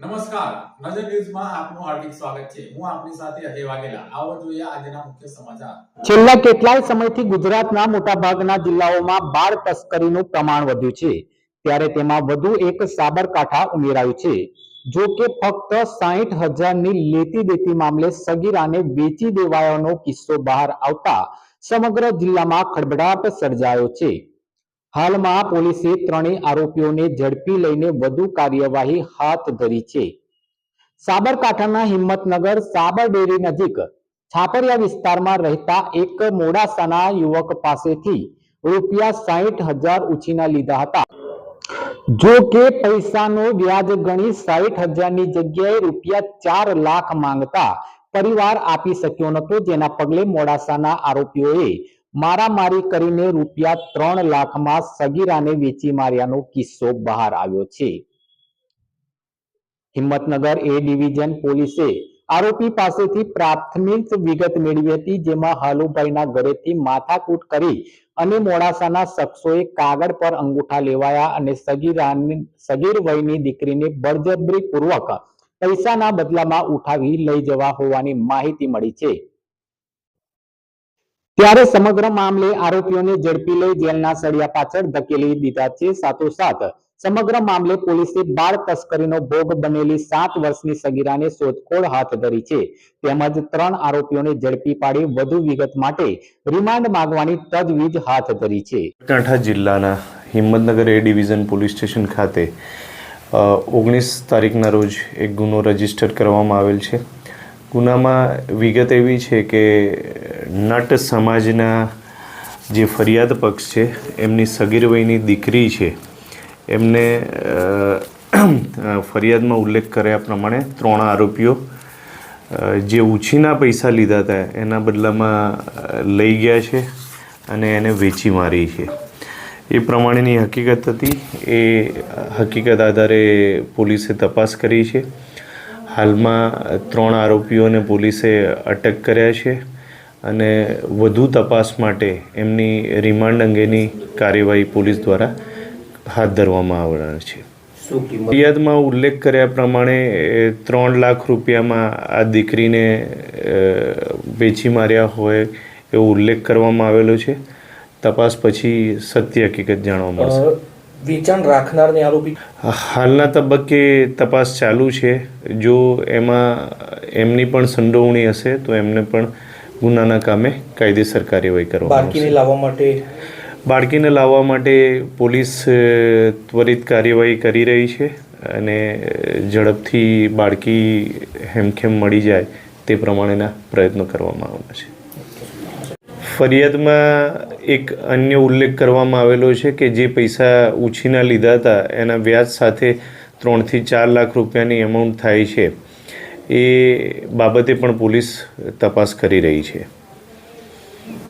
નમસ્કાર. નજર ન્યૂઝમાં આપનું હાર્દિક સ્વાગત છે. હું આપની સાથે અજય વાઘેલા. આવો જોઈએ આજના મુખ્ય સમાચાર. છેલ્લા કેટલાય સમયથી ગુજરાતના મોટાભાગના જિલ્લાઓમાં બાળ તસ્કરીનું પ્રમાણ વધ્યું છે. ત્યારે તેમાં વધુ એક સાબરકાંઠા ઉમેરાયું છે. જો કે ફક્ત સાહીઠ હજારની લેતી દેતી મામલે સગીરાને વેચી દેવાયાનો કિસ્સો બહાર આવતા સમગ્ર જિલ્લામાં ખળભળાટ સર્જાયો છે. હાલમાં પોલીસે ત્રણેય આરોપીઓને ઝડપી લઈને વધુ કાર્યવાહી હાથ ધરી છે. સાબરકાંઠાના હિંમતનગર સાબર નજીક છાપરિયા વિસ્તારમાં રહેતા એક મોડાસાના યુવક પાસેથી રૂપિયા સાહીઠ હજાર ઉછીના લીધા હતા. જો કે પૈસાનો વ્યાજ ગણી સાહીઠ હજારની જગ્યાએ રૂપિયા ચાર લાખ માંગતા પરિવાર આપી શક્યો નહોતો, જેના પગલે મોડાસાના આરોપીઓએ મારામારી કરીને રૂપિયા ત્રણ લાખમાં સગીરાને વેચી માર્યાનો કિસ્સો બહાર આવ્યો છે. હિંમતનગર એ ડિવિઝન પોલીસે આરોપી પાસેથી પ્રાથમિક વિગત મેળવી હતી, જેમાં હાલુભાઈના ઘરેથી માથાકૂટ કરી અને મોડાસાના શખ્સોએ કાગળ પર અંગૂઠા લેવાયા અને સગીરાની, સગીર વયની દીકરીને બળજબરી પૂર્વક પૈસાના બદલામાં ઉઠાવી લઈ જવા હોવાની માહિતી મળી છે. ત્યારે સમગ્ર મામલે આરોપીઓને ઝડપી લઈ જેલના સળિયા પાછળ ધકેલી દીધા છે સાથોસાથ. સમગ્ર મામલે પોલીસે બાળ તસ્કરીનો ભોગ બનેલી સાત વર્ષની સગીરાને શોધખોળ હાથ ધરી છે. તેમજ ત્રણ આરોપીઓને ઝડપી પાડી વધુ વિગત માટે રિમાન્ડ માંગવાની તજવીજ હાથ ધરી છે. બનાસકાંઠા જિલ્લાના Himmatnagar A division police station ખાતે ઓગણીસ તારીખના રોજ એક ગુનો રજિસ્ટર કરવામાં આવેલ છે. ગુનામાં વિગત એવી છે કે નટ સમાજના જે ફરિયાદ પક્ષ છે, એમની સગીર વયની દીકરી છે, એમને ફરિયાદમાં ઉલ્લેખ કર્યા પ્રમાણે ત્રણ આરોપીઓ જે ઉછીના પૈસા લીધા હતા, એના બદલામાં લઈ ગયા છે અને એને વેચી મારી છે. એ પ્રમાણેની હકીકત હતી. એ હકીકત આધારે પોલીસે તપાસ કરી છે. હાલમાં ત્રણ આરોપીઓને પોલીસે અટક કર્યા છે અને વધુ તપાસ માટે એમની રિમાન્ડ અંગેની કાર્યવાહી પોલીસ દ્વારા હાથ ધરવામાં આવનાર છે. ફરિયાદમાં ઉલ્લેખ કર્યા પ્રમાણે ત્રણ લાખ રૂપિયામાં આ દીકરીને વેચી માર્યા હોય એવો ઉલ્લેખ કરવામાં આવેલો છે. તપાસ પછી સત્ય હકીકત જાણવા મળશે. વેચાણ રાખનારને આરોપી હાલના તબક્કે તપાસ ચાલુ છે. જો એમાં એમની પણ સંડોવણી હશે તો એમને પણ ગુનાના કામે કાયદેસર કાર્યવાહી કરવા બાળકીને લાવવા માટે બાળકીને લાવવા માટે પોલીસ ત્વરિત કાર્યવાહી કરી રહી છે અને ઝડપથી બાળકી હેમખેમ મળી જાય તે પ્રમાણેના પ્રયત્નો કરવામાં આવવાના છે. ફરિયાદમાં એક અન્ય ઉલ્લેખ કરવામાં આવેલો છે કે જે પૈસા ઉછીના લીધા હતા, એના વ્યાજ સાથે ત્રણથી ચાર લાખ રૂપિયાની એમાઉન્ટ થાય છે. એ બાબતે પણ પોલીસ તપાસ કરી રહી છે.